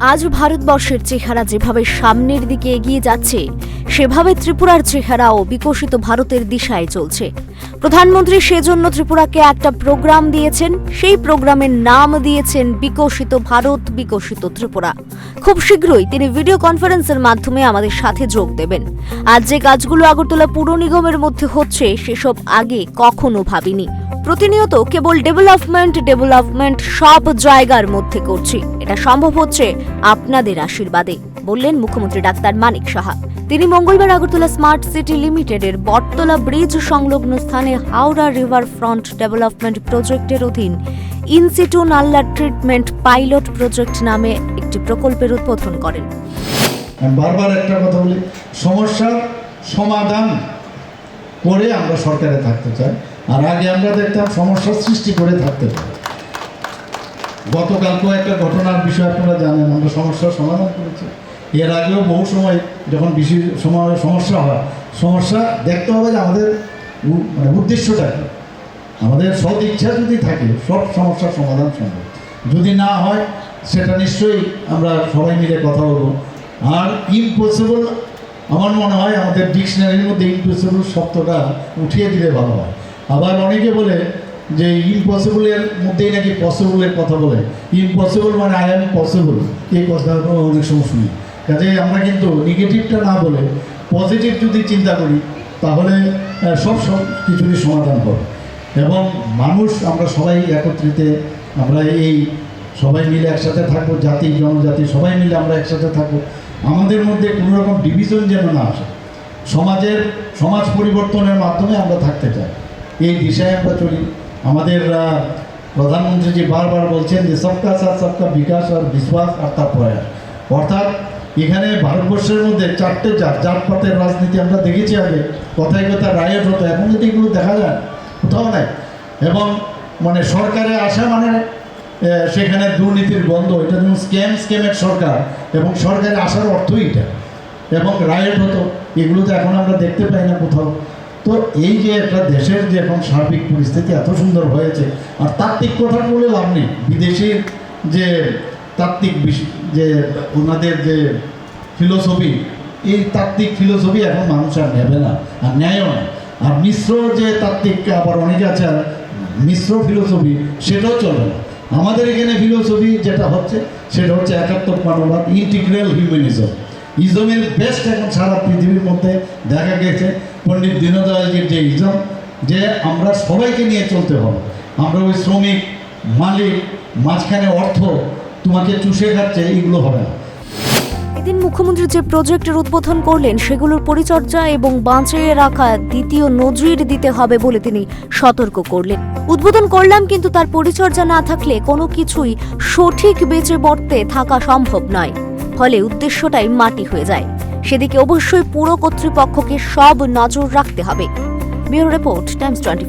আজ ভারতবর্ষের চেহারা যেভাবে সামনের দিকে এগিয়ে যাচ্ছে, সেভাবে ত্রিপুরার চেহারাও বিকশিত ভারতের দিশায় চলছে। প্রধানমন্ত্রী সেজন্য ত্রিপুরাকে একটা প্রোগ্রাম দিয়েছেন, সেই প্রোগ্রামের নাম দিয়েছেন বিকশিত ভারত, বিকশিত ত্রিপুরা। খুব শীঘ্রই তিনি ভিডিও কনফারেন্সের মাধ্যমে আমাদের সাথে যোগ দেবেন। আজ যে কাজগুলো আগরতলা পুর নিগমের মধ্যে হচ্ছে, সেসব আগে কখনো ভাবিনি। প্রতিনিয়ত কেবল ডেভেলপমেন্ট ডেভেলপমেন্ট সব জায়গার মধ্যে করছি। এটা সম্ভব হচ্ছে আপনাদের আশীর্বাদে, বললেন মুখ্যমন্ত্রী ডাক্তার মানিক সাহা। তিনি মঙ্গলবার আগরতলা স্মার্ট সিটি লিমিটেডের বটতলা ব্রিজ সংলগ্ন স্থানে হাওড়া রিভার ফ্রন্ট ডেভেলপমেন্ট প্রজেক্টের অধীন in situ nallah treatment pilot project নামে একটি প্রকল্পের উদ্বোধন করেন। বারবার একটা কথা বলি সমস্যার সমাধান করে আমরা সরকারে থাকতে চাই। আর আগে আমরা দেখতাম সমস্যার সৃষ্টি করে থাকতে চাই গতকালকেও একটা ঘটনার বিষয় আপনারা জানেন, আমরা সমস্যার সমাধান করেছি। এর আগেও বহু সময় যখন বেশি সময় সমস্যা হয়, সমস্যা দেখতে হবে যে আমাদের মানে উদ্দেশ্যটা কী। আমাদের সৎ ইচ্ছা যদি থাকে, সব সমস্যার সমাধান সম্ভব। যদি না হয়, সেটা নিশ্চয়ই আমরা সবাই মিলে কথা বলব। আর ইম্পসিবল আমার মনে হয় আমাদের ডিকশনারির মধ্যে ইম্পসিবল শব্দটা উঠিয়ে দিলে ভালো হয়। আবার অনেকে বলে যে ইম্পসিবলের মধ্যেই নাকি পসিবলের কথা বলে। ইম্পসিবল মানে আই এম পসিবল এই কথা অনেক সময় শুনি কাজে আমরা কিন্তু নেগেটিভটা না বলে পজিটিভ যদি চিন্তা করি, তাহলে সব সব কিছুরই সমাধান হবে। এবং মানুষ, আমরা সবাই একত্রিতে, আমরা এই সবাই মিলে একসাথে থাকব, জাতি, জনজাতি, সবাই মিলে আমরা একসাথে থাকব। আমাদের মধ্যে কোনো রকম ডিভিশন যেন না আসে। সমাজের, সমাজ পরিবর্তনের মাধ্যমে আমরা থাকতে চাই। এই দিশায় আমরা চলি আমাদের প্রধানমন্ত্রীজি বারবার বলছেন যে সবকা সাথ, সবকা বিকাশ আর বিশ্বাস আর তার প্রয়াস। অর্থাৎ এখানে ভারতবর্ষের মধ্যে চারটে জাত, জাতপাতের রাজনীতি আমরা দেখেছি আগে। কথায় কথায় রায়ট হতো, এখন যদি এগুলো দেখা যায়, কোথাও নাই। এবং মানে সরকারে আসা মানে সেখানে দুর্নীতির বন্ধ এটা যেমন স্ক্যাম স্ক্যামের সরকার, এবং সরকারে আসার অর্থই এটা। এবং রায়ট হতো, এগুলো তো এখন আমরা দেখতে পাই না কোথাও। তো এই যে একটা দেশের যে এখন সার্বিক পরিস্থিতি এত সুন্দর হয়েছে, আর তাত্ত্বিক কথা বলে লাভ নেই। বিদেশির যে তাত্ত্বিক যে ওনাদের যে ফিলোসফি এই তাত্ত্বিক ফিলোসফি এখন মানুষ আর নেবে না, আর নেয়ও না। আর মিশ্র যে তাত্ত্বিক আবার অনেকে আছে, আর মিশ্র ফিলোসফি সেটাও চলে না। আমাদের এখানে ফিলোসফি যেটা হচ্ছে, সেটা হচ্ছে একাত্মক মানবাদ ইন্টিগ্রাল হিউম্যানিজম ইজমের বেস্ট এখন সারা পৃথিবীর মধ্যে দেখা গেছে। পণ্ডিত দীনদয়ালজির যে ইজম যে আমরা সবাইকে নিয়ে চলতে হবে। আমরা ওই শ্রমিক, মালিক, মাঝখানে অর্থ তোমাকে চুষে খাচ্ছে এইগুলো হবে না। এদিন মুখ্যমন্ত্রী যে প্রজেক্টের উদ্বোধন করলেন, সেগুলোর পরিচর্যা এবং বাঁচিয়ে রাখা দ্বিতীয় নজির দিতে হবে বলে তিনি সতর্ক করলেন। উদ্বোধন করলাম কিন্তু তার পরিচর্যা না থাকলে কোনো কিছুই সঠিক বেঁচে বর্তে থাকা সম্ভব নয়। ফলে উদ্দেশ্যটাই মাটি হয়ে যায়। সেদিকে অবশ্যই পুরো কর্তৃপক্ষকে সব নজর রাখতে হবে। Bureau report, Times twenty